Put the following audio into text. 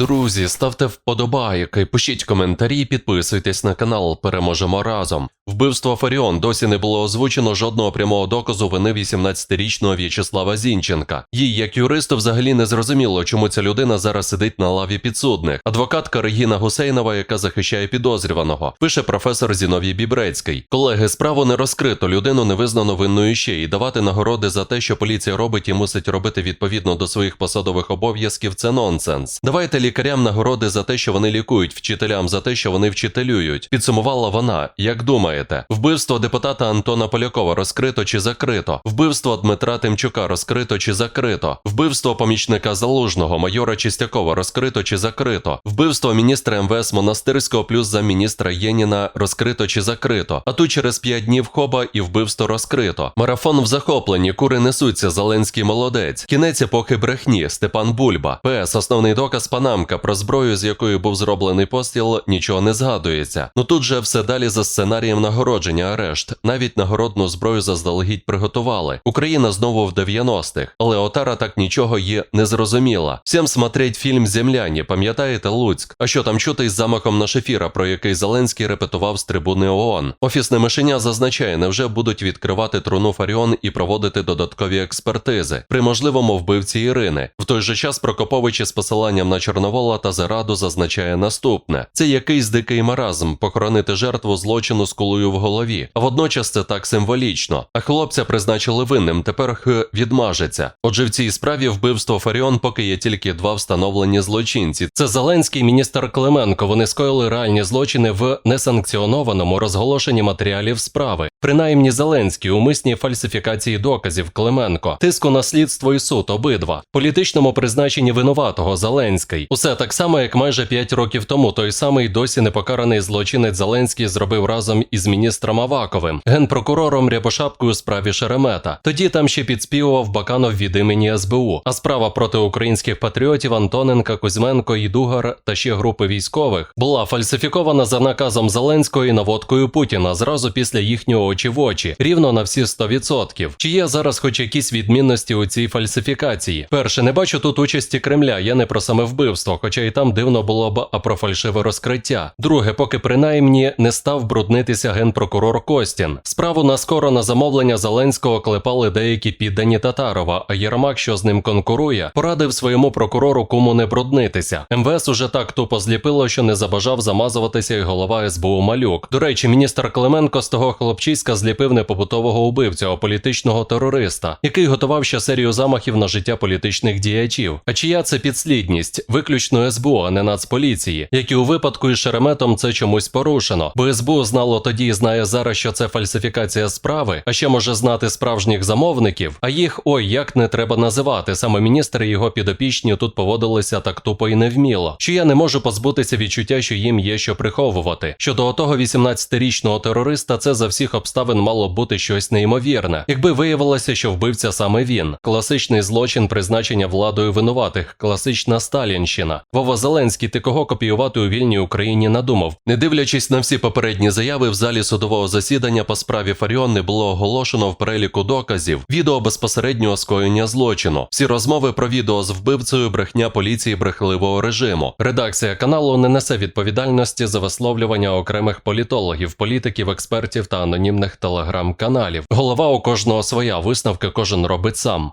Друзі, ставте вподобайки, пишіть коментарі, підписуйтесь на канал. Переможемо разом. Вбивство Фаріон досі не було озвучено жодного прямого доказу вини 18-річного В'ячеслава Зінченка. Їй, як юристу, взагалі не зрозуміло, чому ця людина зараз сидить на лаві підсудних. Адвокатка Регіна Гусейнова, яка захищає підозрюваного, пише професор Зіновій Бібрецький. Колеги, справу не розкрито, людину не визнано винною ще і давати нагороди за те, що поліція робить і мусить робити відповідно до своїх посадових обов'язків. Це нонсенс. Давайте лікарям нагороди за те, що вони лікують, вчителям за те, що вони вчителюють. Підсумувала вона. Як думаєте, вбивство депутата Антона Полякова розкрито чи закрито? Вбивство Дмитра Тимчука розкрито чи закрито? Вбивство помічника залужного майора Чистякова розкрито чи закрито? Вбивство міністра МВС Монастирського плюс замміністра Єніна розкрито чи закрито? А тут через п'ять днів хоба і вбивство розкрито. Марафон в захопленні, кури несуться, Зеленський молодець. Кінець епохи брехні, Степан Бульба. ПС, основний доказ Панамка про зброю, з якої був зроблений постріл, нічого не згадується. Ну тут же все далі за сценарієм нагородження арешт. Навіть нагородну зброю заздалегідь приготували. Україна знову в 90-х, але Отара так нічого є не зрозуміла. Всім смотреть фільм Земляні, пам'ятаєте Луцьк? А що там чути із замахом на шефіра, про який Зеленський репетував з трибуни ООН? Офісне мишеня зазначає, невже будуть відкривати труну Фаріон і проводити додаткові експертизи при можливому вбивці Ірини. В той же час Прокопович із посиланням на Чорновола та Зараду зазначає наступне: це якийсь дикий маразм похоронити жертву злочину з кулею в голові. Водночас це так символічно. А хлопця призначили винним. Тепер х відмажеться. Отже, в цій справі вбивство Фаріон поки є тільки два встановлені злочинці. Це Зеленський міністр Клименко. Вони скоїли реальні злочини в несанкціонованому розголошенні матеріалів справи. Принаймні Зеленський умисній фальсифікації доказів Клименко, тиску на слідство і суд обидва, політичному призначенні винуватого Зеленський. Усе так само, як майже 5 років тому той самий досі непокараний злочинець Зеленський зробив разом із міністром Аваковим, генпрокурором Рябошапкою у справі Шеремета. Тоді там ще підспівував Баканов від імені СБУ. А справа проти українських патріотів Антоненка, Кузьменко і Дугар та ще групи військових була фальсифікована за наказом Зеленського і наводкою Путіна зразу після їхнього очі в очі, рівно на всі 100%. Чи є зараз хоч якісь відмінності у цій фальсифікації? Перше, не бачу тут участі Кремля, я не про саме вбивство, хоча і там дивно було б, а про фальшиве розкриття. Друге, поки принаймні не став бруднитися генпрокурор Костін. Справу на скоро на замовлення Зеленського клепали деякі піддані Татарова, а Єрмак, що з ним конкурує, порадив своєму прокурору кому не бруднитися. МВС уже так тупо зліпило, що не забажав замазуватися і голова СБУ Малюк. До речі, міністр Клименко з того хлопчиська зліпив не побутового убивцю, а політичного терориста, який готував ще серію замахів на життя політичних діячів. А чия це підслідність? Виключно СБУ, а не Нацполіції, як і у випадку із Шереметом це чомусь порушено, бо СБУ знало тоді і знає зараз, що це фальсифікація справи, а ще може знати справжніх замовників, а їх ой як не треба називати. Саме міністр і його підопічні тут поводилися так тупо і невміло, що я не можу позбутися відчуття, що їм є що приховувати. Щодо отого 18-річного терориста, це за всіх обставин мало бути щось неймовірне, якби виявилося, що вбивця саме він. Класичний злочин призначення владою винуватих, класична Сталінщина. Вова Зеленський, ти кого копіювати у вільній Україні надумав? Не дивлячись на всі попередні заяви, в залі судового засідання по справі Фаріон не було оголошено в переліку доказів відео безпосереднього скоєння злочину. Всі розмови про відео з вбивцею, брехня поліції брехливого режиму. Редакція каналу не несе відповідальності за висловлювання окремих політологів, політиків, експертів та анонімних телеграм-каналів. Голова у кожного своя висновки кожен робить сам.